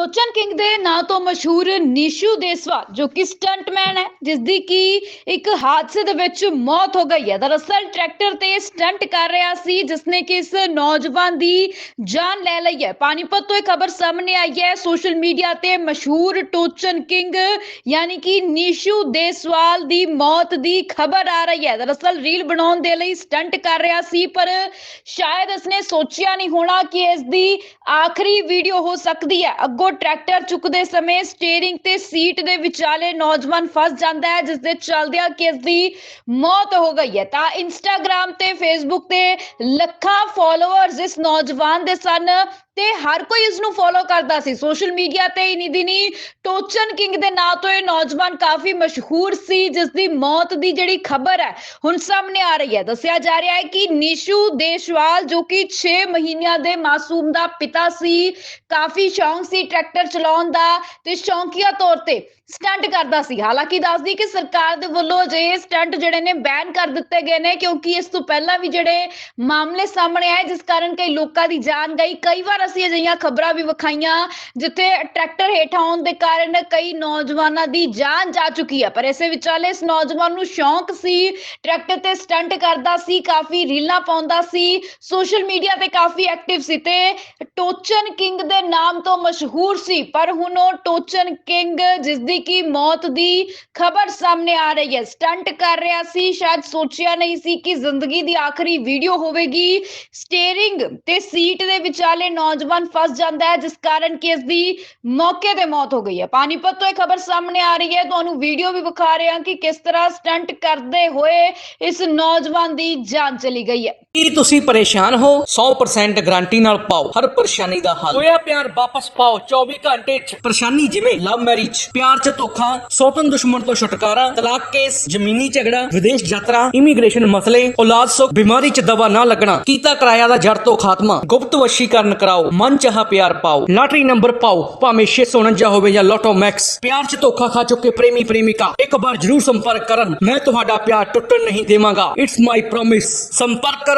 ਟੋਚਨ king ਦੇ ਨਾਂ ਤੋਂ ਮਸ਼ਹੂਰ ਨੀਸ਼ੂ ਦੇਸਵਾਲ ਜੋ ਕਿ ਸਟੰਟਮੈਨ ਹੈ ਜਿਸ ਦੀ ਕੀ ਇੱਕ ਹਾਦਸੇ ਦੇ ਵਿੱਚ ਮੌਤ ਹੋ ਗਈ ਹੈ। ਦਰਅਸਲ ਟਰੈਕਟਰ ਤੇ ਸਟੰਟ ਕਰ ਰਿਹਾ ਸੀ ਜਿਸ ਨੇ ਕਿ ਇਸ ਨੌਜਵਾਨ ਦੀ ਜਾਨ ਲੈ ਲਈ ਹੈ। ਪਾਣੀਪਤ ਤੋਂ ਇਹ ਖਬਰ ਸਾਹਮਣੇ ਆਈ ਹੈ। ਸੋਸ਼ਲ ਮੀਡੀਆ ਤੇ ਮਸ਼ਹੂਰ ਟੋਚਨ ਕਿੰਗ, ਯਾਨੀ ਕਿ ਨੀਸ਼ੂ ਦੇਸਵਾਲ ਦੀ ਮੌਤ ਦੀ ਖਬਰ ਆ ਰਹੀ ਹੈ। ਦਰਅਸਲ ਰੀਲ ਬਣਾਉਣ ਦੇ ਲਈ ਸਟੰਟ ਕਰ ਰਿਹਾ ਸੀ, ਪਰ ਸ਼ਾਇਦ ਇਸਨੇ ਸੋਚਿਆ ਨਹੀਂ ਹੋਣਾ ਕਿ ਇਸ ਦੀ ਆਖਰੀ ਵੀਡੀਓ ਹੋ ਸਕਦੀ ਹੈ। ਅੱਗੋਂ ਟਰੈਕਟਰ ਚੁੱਕਦੇ ਸਮੇਂ ਸਟੀਅਰਿੰਗ ਤੇ ਸੀਟ ਦੇ ਵਿਚਾਲੇ ਨੌਜਵਾਨ ਫਸ ਜਾਂਦਾ ਹੈ ਜਿਸ ਦੇ ਚੱਲਦਿਆਂ ਕਿ ਇਸ ਦੀ ਮੌਤ ਹੋ ਗਈ ਹੈ। ਤਾਂ ਇੰਸਟਾਗ੍ਰam ਤੇ ਫੇਸਬੁੱਕ ਤੇ ਲੱਖਾਂ ਫਾਲੋਅਰਸ ਇਸ ਨੌਜਵਾਨ ਦੇ ਸਨ। ਤੇ ਹਰ ਕੋਈ ਇਸ ਨੂੰ ਫੋਲੋ ਕਰਦਾ ਸੀ। ਸੋਸ਼ਲ ਮੀਡੀਆ ਤੇ ਇਨੀ ਦਿਨੀ ਟੋਚਨ ਕਿੰਗ ਦੇ ਨਾਂ ਤੋਂ ਇਹ ਨੌਜਵਾਨ ਕਾਫੀ ਮਸ਼ਹੂਰ ਸੀ ਜਿਸ ਦੀ ਮੌਤ ਦੀ ਜਿਹੜੀ ਖਬਰ ਹੈ, ਹੁਣ ਸਾਹਮਣੇ ਆ ਰਹੀ ਹੈ। ਦੱਸਿਆ ਜਾ ਰਿਹਾ ਹੈ ਕਿ ਨੀਸ਼ੂ ਦੇਸ਼ਵਾਲ, ਜੋ ਕਿ 6 ਮਹੀਨਿਆਂ ਦੇ ਮਾਸੂਮ ਦਾ ਪਿਤਾ ਸੀ, ਕਾਫੀ ਸ਼ੌਂਕ ਸੀ ਟਰੈਕਟਰ ਚਲਾਉਣ ਦਾ ਤੇ ਸ਼ੌਂਕੀਆ ਤੌਰ ਤੇ ਸਟੰਟ ਕਰਦਾ ਸੀ। ਹਾਲਾਂਕਿ ਦੱਸਦੀ ਕਿ ਸਰਕਾਰ ਦੇ ਵੱਲੋਂ ਅਜਿਹੇ ਸਟੰਟ ਜਿਹੜੇ ਨੇ ਬੈਨ ਕਰ ਦਿੱਤੇ ਗਏ ਨੇ, ਕਿਉਂਕਿ ਇਸ ਤੋਂ ਪਹਿਲਾਂ ਵੀ ਜਿਹੜੇ ਮਾਮਲੇ ਸਾਹਮਣੇ ਆਏ, ਜਿਸ ਕਾਰਨ ਕਈ ਲੋਕਾਂ ਦੀ ਜਾਨ ਗਈ। ਕਈ ਵਾਰ ਅਸੀਂ ਅਜਿਹੀਆਂ ਖਬਰਾਂ ਵੀ ਵਿਖਾਈਆਂ, ਜਿੱਥੇ ਟਰੈਕਟਰ ਹੇਠਾਂ ਆਉਣ ਦੇ ਕਾਰਨ ਕਈ ਨੌਜਵਾਨਾਂ ਦੀ ਜਾਨ ਜਾ ਚੁੱਕੀ ਹੈ ਪਰ ਇਸੇ ਵਿਚਾਲੇ ਇਸ ਨੌਜਵਾਨ ਨੂੰ ਸ਼ੌਂਕ ਸੀ, ਟਰੈਕਟਰ ਤੇ ਸਟੰਟ ਕਰਦਾ ਸੀ, ਕਾਫੀ ਰੀਲਾਂ ਪਾਉਂਦਾ ਸੀ, ਸੋਸ਼ਲ ਮੀਡੀਆ ਤੇ ਕਾਫੀ ਐਕਟਿਵ ਸੀ ਤੇ ਟੋਚਨ ਕਿੰਗ ਦੇ ਨਾਮ ਤੋਂ ਮਸ਼ਹੂਰ ਸੀ। ਪਰ ਹੁਣ ਉਹ ਟੋਚਨ ਕਿੰਗ ਜਿਸ ਦੀ ਕੀ ਮੌਤ ਦੀ ਖਬਰ ਸਾਹਮਣੇ ਆ ਰਹੀ ਹੈ। ਸਟੰਟ ਕਰ ਰਿਹਾ ਸੀ, ਸ਼ਾਇਦ ਸੋਚਿਆ ਨਹੀਂ ਸੀ ਕਿ ਜ਼ਿੰਦਗੀ ਦੀ ਆਖਰੀ ਵੀਡੀਓ ਹੋਵੇਗੀ। ਸਟੀਅਰਿੰਗ ਤੇ ਸੀਟ ਦੇ ਵਿਚਾਲੇ ਨੌਜਵਾਨ ਫਸ ਜਾਂਦਾ ਹੈ ਜਿਸ ਕਾਰਨ ਕਿ ਇਸ ਦੀ ਮੌਕੇ ਤੇ ਮੌਤ ਹੋ ਗਈ ਹੈ। ਪਾਣੀਪਤ ਤੋਂ ਇਹ ਖਬਰ ਸਾਹਮਣੇ ਆ ਰਹੀ ਹੈ। ਤੁਹਾਨੂੰ ਵੀਡੀਓ ਵੀ ਵਿਖਾ ਰਹੇ ਹਾਂ ਕਿ ਕਿਸ ਤਰ੍ਹਾਂ ਸਟੰਟ ਕਰਦੇ ਹੋਏ ਇਸ ਨੌਜਵਾਨ ਦੀ ਜਾਨ ਚਲੀ ਗਈ ਹੈ। ਕੀ ਤੁਸੀਂ ਪਰੇਸ਼ਾਨ ਹੋ? 100% ਗਾਰੰਟੀ ਨਾਲ ਪਾਓ। ਹਰ ਪਰੇਸ਼ਾਨੀ ਦਾ ਹੱਲ। ਹੋਇਆ ਪਿਆਰ ਵਾਪਸ ਪਾਓ। 24 ਘੰਟੇ ਚ। ਪਰੇਸ਼ਾਨੀ ਜਿਵੇਂ ਲਵ ਮੈਰਿਜ ਪਿਆਰ ਚ ਧੋਖਾ ਸੌਤਨ ਦੁਸ਼ਮਣ ਤੋਂ ਛੁਟਕਾਰਾ ਤਲਾਕ ਕੇਸ ਜ਼ਮੀਨੀ ਝਗੜਾ ਵਿਦੇਸ਼ ਯਾਤਰਾ ਇਮੀਗ੍ਰੇਸ਼ਨ ਮਸਲੇ ਔਲਾਦ ਸੁੱਖ ਬਿਮਾਰੀ ਚ ਦਵਾ ਨਾ ਲੱਗਣਾ ਕੀਤਾ ਕਿਰਾਇਆ ਦਾ ਜੜ ਤੋਂ ਖਾਤਮਾ ਗੁਪਤ ਵਸ਼ੀਕਰਨ ਕਰਾਓ। ਮਨ ਚਾਹਾ ਪਿਆਰ ਪਾਓ ਲਾਟਰੀ ਨੰਬਰ ਪਾਓ ਭਾਵੇਂ 649 ਹੋਵੇ ਜਾਂ ਲੋਟੋ ਮੈਕਸ ਪਿਆਰ ਚ ਧੋਖਾ ਖਾ ਚੁੱਕੇ ਪ੍ਰੇਮੀ ਪ੍ਰੇਮਿਕਾ ਇੱਕ ਵਾਰ ਜਰੂਰ ਸੰਪਰਕ ਕਰਨ ਮੈਂ ਤੁਹਾਡਾ ਪਿਆਰ ਟੁੱਟਣ ਨਹੀਂ ਦੇਵਾਂਗਾ ਇਟਸ ਮਾਈ ਪ੍ਰੋਮਿਸ ਸੰਪਰਕ ਕਰੋ